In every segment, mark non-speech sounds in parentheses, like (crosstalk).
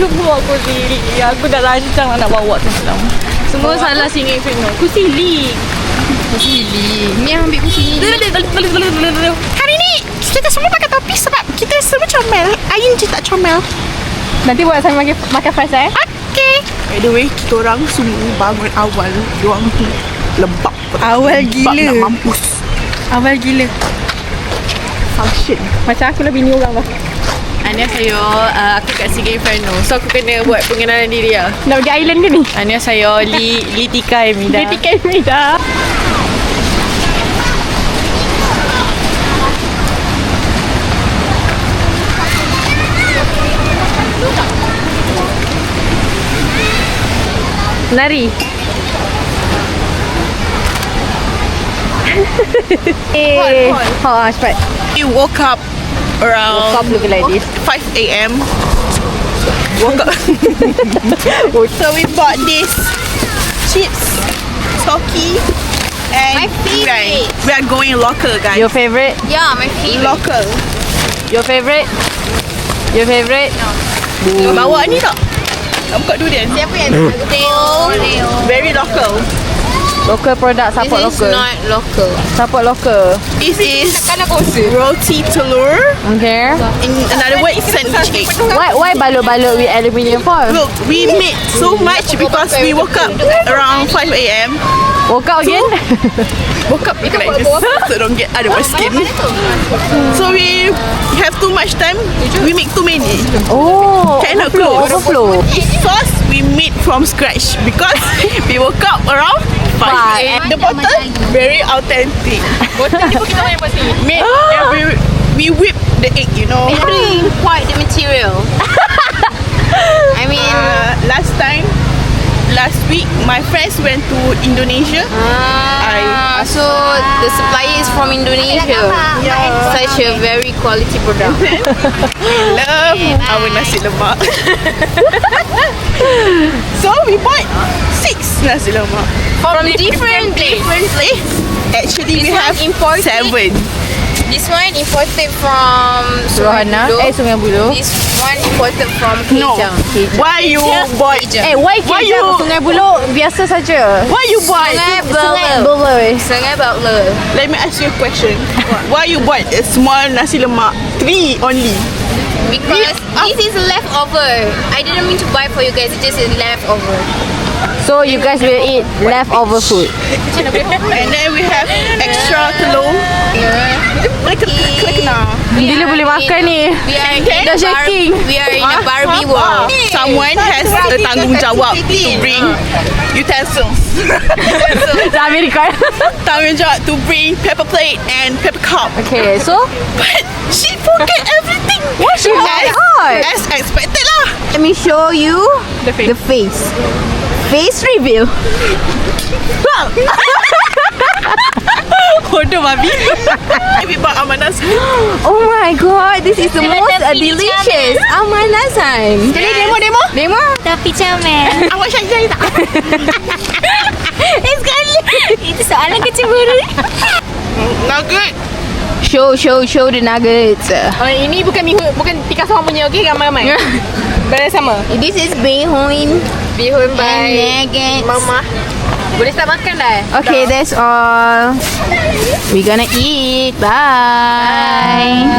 lupa aku silly. Aku dah rancang nak bawa tu selam. Semua salah singa Inferno. Aku silly. Silly. Ni yang ambil kucing ni. Hari ni kita semua pakai topi sebab kita semua comel. Ain je tak comel. Nanti buat saya makan makan fries eh. Okay. By the way, kita orang semua bangun awal. Diorang tu lembab. Awal Lembab gila. Nak mampus. Awal gila. Function. Macam aku lah bini orang lah. Annyeonghaseyo. Uh, aku kat Siga Inferno. So aku kena buat pengenalan diri lah. Nak pergi island ke ni? Annyeonghaseyo. Li, Li Tika Emida. Dia tiket Mida. Nari. (laughs) eh, ha, cepat. We woke up around Woke up looking like this. 5 a.m. Woke up. so we bought this chips, Toki, and My favorite. We are going local, guys. Your favorite? Yeah, my favorite. local. Your favorite? Your favorite? No. Bawa ni tak? Nak buka durian. Siapa yang Teo? Teo. Very local. Local product, support This is local. not local. Support local. This is roti telur. Okay. In another word, sandwich egg. Why why balut-balut with aluminium foil? Look, we made so much because we woke up around 5 a.m. Woke up again? Woke up like this (laughs) so don't get my skin. So we have too much time. We make too many. oh, Cannot overflow, close. overflow. This sauce we made from scratch because (laughs) we woke up around 5 Five. a.m. The bottle very authentic. Made (laughs) every we whip the egg, you know. How do you import the material? (laughs) I mean, Uh, last time, last week, my friends went to Indonesia. ah, so the supplier is from Indonesia. Yeah. Such a very quality product. (laughs) Love our nasi lemak. so we bought six nasi lemak From different place. different place. Actually, we This one have imported? seven. This one imported from Rohana. Buloh. Eh, Sungai Buloh. This one imported from No. Kejang. Why you bought? Eh, why Why Kejang you- Sungai Buloh biasa saja? Why you bought? Sungai Sungai Buloh. Buloh. Sungai Buloh. Let me ask you a question. Why you bought a small nasi lemak? Three only. Because We- this is leftover. I didn't mean to buy for you guys. It's just a leftover. So you guys will eat leftover food. And then we have extra telur. Now. Bila boleh makan ni? We are in Dah shaking. We are in a Barbie world. Someone has a tanggungjawab to bring utensils. (laughs) Dah Amerika. tanggungjawab to bring paper plate and paper cup. Okay, so But she forget everything. What she as, forgot? as expected lah. let me show you the face. The face. Face reveal. (laughs) Bodoh babi. (laughs) we bought Amanah's Oh my god, this is the most uh, delicious amanah time. Sekali demo demo. Demo? Tapi comel (laughs) Awak syari-syari tak? Eh sekali Itu soalan kecemburu Nugget. Show, show, show the nuggets. Oh, ini bukan mihu, bukan Picasso punya okey ramai-ramai. Barang sama. This is bihun Bihun and by nuggets. Mama. Boleh start makan dah. Okay, that's all. We gonna eat. Bye.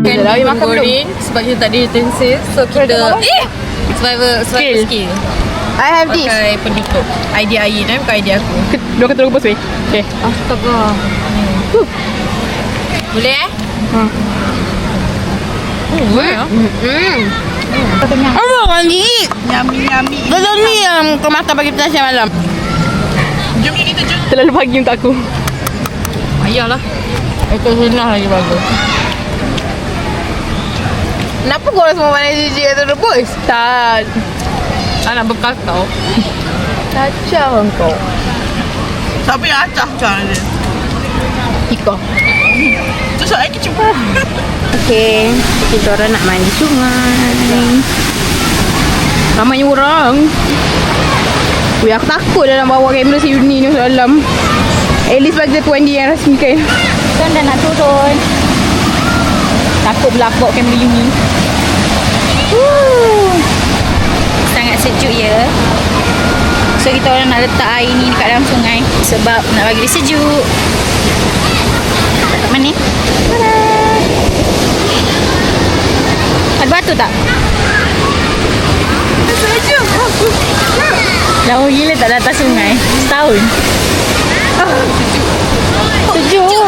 Kita dah makan belum? Sebab kita tak ada utensils. So kita eh survival survival skill. I have this. Pakai penutup. Idea Ain eh bukan idea aku. Dua kata lupa sih. Okay. Astaga. Boleh eh? Hmm. Apa kan gigi? Yummy yummy. Betul ni yang kau makan pagi petang siang malam. Jom kita jom. Terlalu pagi untuk aku. Ayahlah. Itu senang lagi bagus. Kenapa kau orang semua pandai jijik atau rebus? Tak. Anak bekas tau. Kacau (laughs) kau. Yang acah macam ni? Ika. Tu soalan kecil. (laughs) Okay. Kita orang nak mandi sungai. Ramainya orang. Weh, aku takut dalam bawa kamera si Uni ni dalam. At least bagi tu Wendy yang rasmikan. Kan dah nak turun. Takut bawa kamera uni. Woo. Sejuk ya. So kita orang nak letak air ni dekat dalam sungai sebab nak bagi dia sejuk. Mana? Ada batu tak? Lama gila tak datang sungai. Setahun. Sejuk.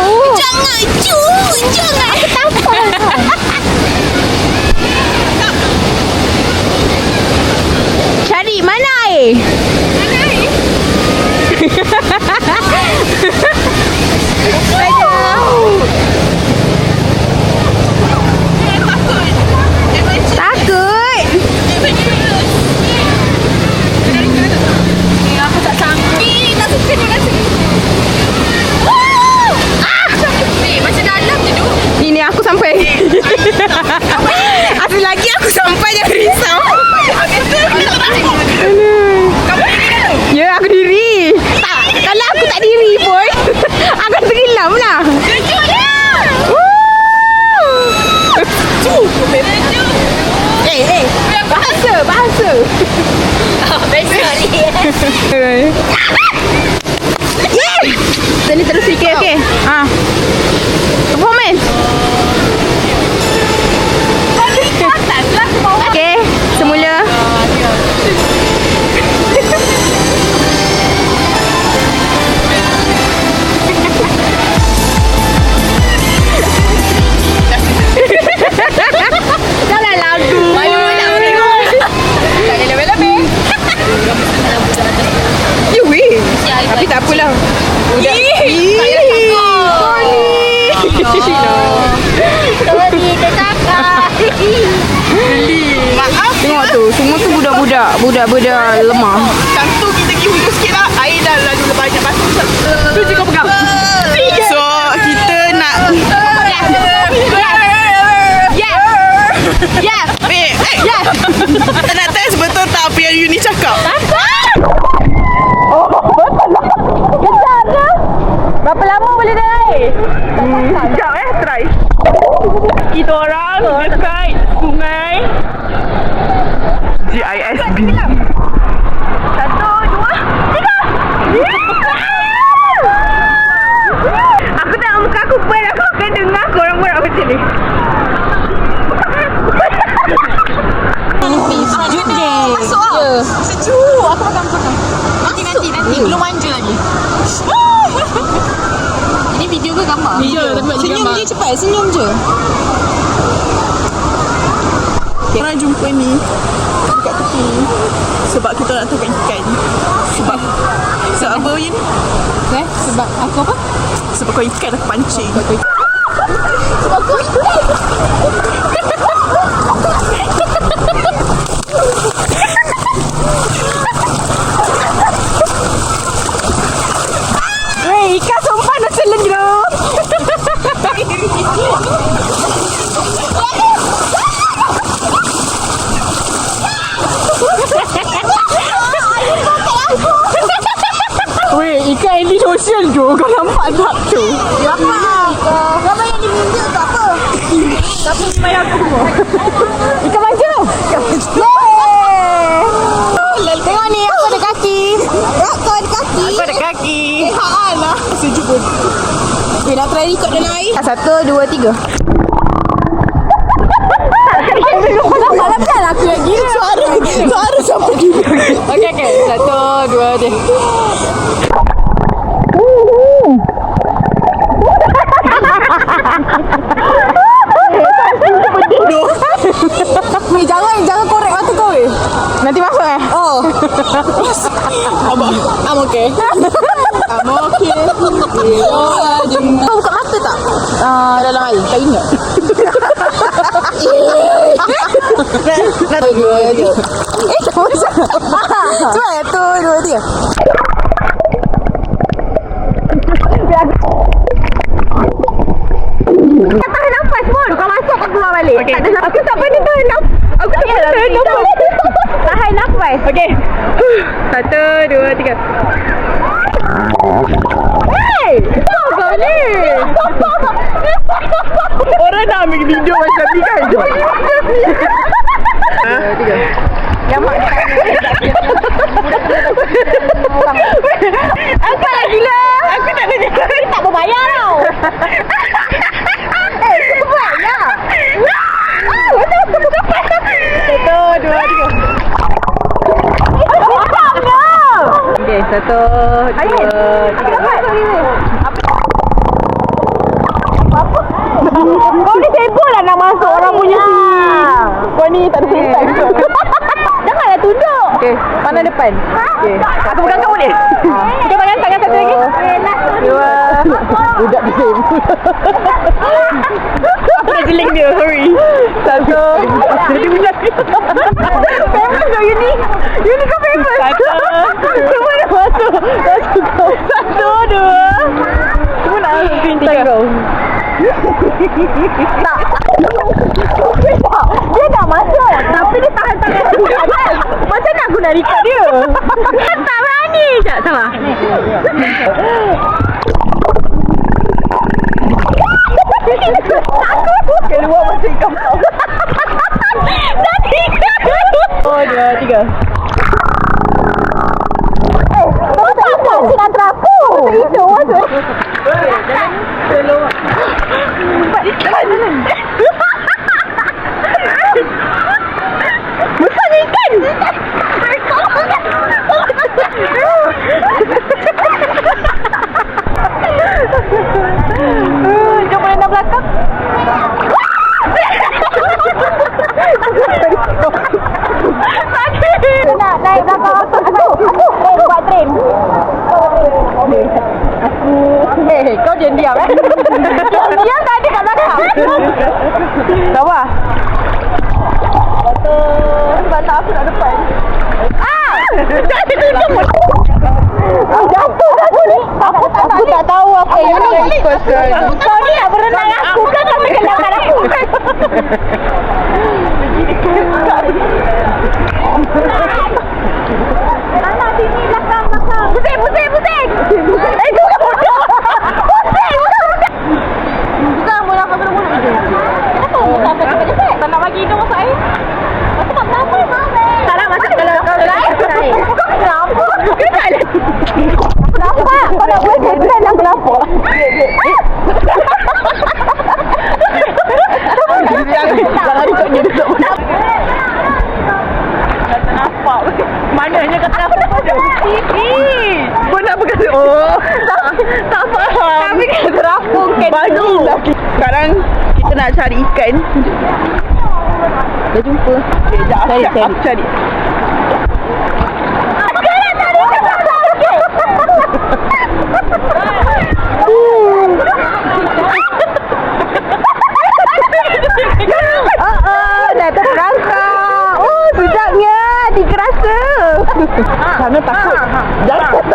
Tu budak-budak, budak-budak lemah. Macam tu kita pergi hujung sikit lah. Air dah lalu banyak batu Tu je kau pegang. So kita nak Yeah. Eh, eh Kita nak test betul tak apa yang Yuni cakap? Berapa lama boleh dah air? Sekejap eh, try. Kita orang dekat. sungai GISB Satu, dua, tiga. Aku tak muka aku pun aku akan dengar korang buat macam ni. Sejuk, aku makan makan. Nanti, nanti, nanti. Belum manja lagi. (laughs) Ini video ke gambar? Video, tapi Senyum je cepat, senyum je. Korang jumpa ni Dekat tepi ni Sebab kita nak tangkap ikan Sebab Sebab apa Yin? Eh, sebab aku apa? Sebab kau ikan aku pancing Weh, ikan sumpah nak selendro. Weh, ikan Indian Ocean tu kau nampak tak tu? Gambar yang dimundur tu apa? Ikan manja. Yeay. Tengok ni aku ada kaki. Kau ada kaki. Aku ada kaki. Haan lah Sejuk pun Okay, record dalam air? Satu, dua, tiga. Malam kan aku yang gila. Suara, suara sama gila. Okey, okey. Satu, dua, tiga. Weh, jangan, jangan korek mata kau weh. Nanti masuk eh? Oh. (laughs) I'm okay. I'm okay. Kau buka mata tak? Ah, dalam air. Tak ingat. Satu, dua, tiga. Eh, masa. Cuba satu, dua, tiga. Tak tahan nafas pun. Kau masuk kau keluar balik. Okay. Tak ada nafas. Aku tak pernah tahan nafas. Aku tak pernah tahan nafas. Tahan nafas. Okay. Satu, dua, tiga. Orang nak ambil video macam ni kan Apa lagi lah? Aku tak ada Tak berbayar tau (laughs) Eh, aku berbayar Satu, dua, tiga Okay, satu, dua, tiga. Kau ni sibuk lah nak masuk orang punya si Kau ni tak ada perintah (laughs) Janganlah tunduk. Okay, mana depan? Okay, aku pegang kau boleh? Kita tangan tangan satu lagi. Dua. Budak bising (laughs) Aku dah jeling dia, sorry. Satu. Jadi budak Famous kau Yuni. Yuni kau famous Semua dah masuk Satu kau Satu, dua Semua nak bintang kau tak. Dia dah masuk Tapi dia tahan tangan aku kan Macam mana aku nak record dia Tak berani Tak salah Aku Keluar macam ikan kau Dah tiga Oh dua tiga Eh Kau tak apa Cik nak terapu. Itu maksud Empat ikan Besar ni ikan Jom boleh nak belakang Nak naik belakang Aku buat train Eh, kau jangan diam eh. (laughs) Jangan diam tak ada kat belakang. Tak apa. Sebab tak aku nak depan. Ah! Ah, jatuh dah aku ni. Aku tak, aku tak tahu apa yang nak ikut. Kau ni nak berenang aku kan kau tenggelamkan aku. Anak sini belakang belakang. Pusing pusing pusing. Eh tu kan bodoh. Pusing bukan bukan. Bukan bola apa bola. Apa buka apa cepat cepat. Tak nak bagi hidung masuk air. Aku tak kenapa. Tak nak masuk kalau kalau air naik. Kau kenapa? Kenapa? Kau nak buat deadline lah kenapa? Jangan ikutnya duduk. Tak nampak. Mananya kata apa Pun nak berkata Oh. Tak, tak faham. Tapi kena terapungkan Bagi lagi Sekarang Kita nak cari ikan. Dah jumpa. Okay, Sekejap cari, cari. Cari Oh, oh, dah terperangkap. Oh, sedapnya. Dikerasa. Jangan takut. Jangan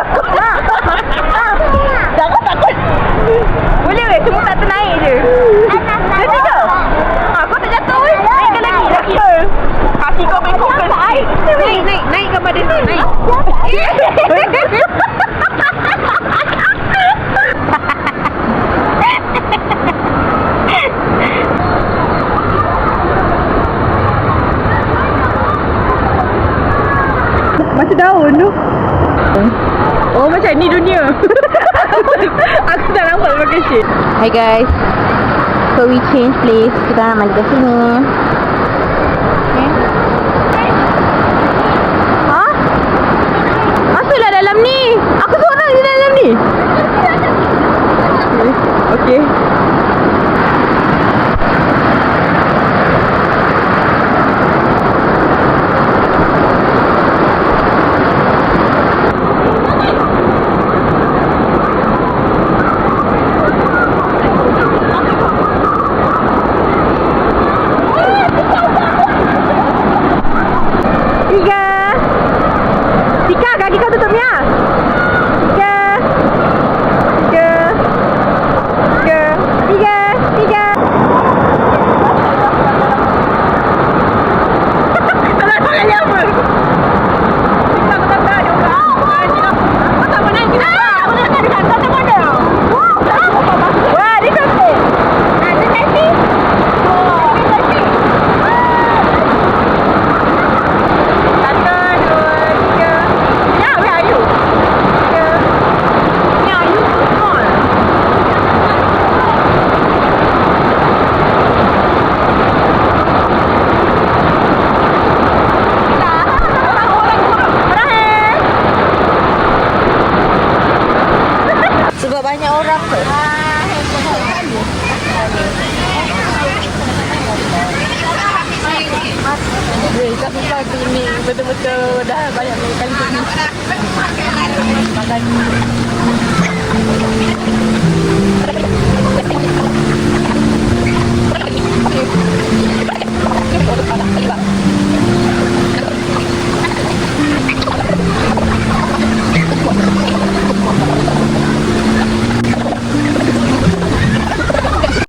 Hi guys. So we change place. Kita nak mandi kat betul-betul dah banyak kali pergi. Makan. Okay.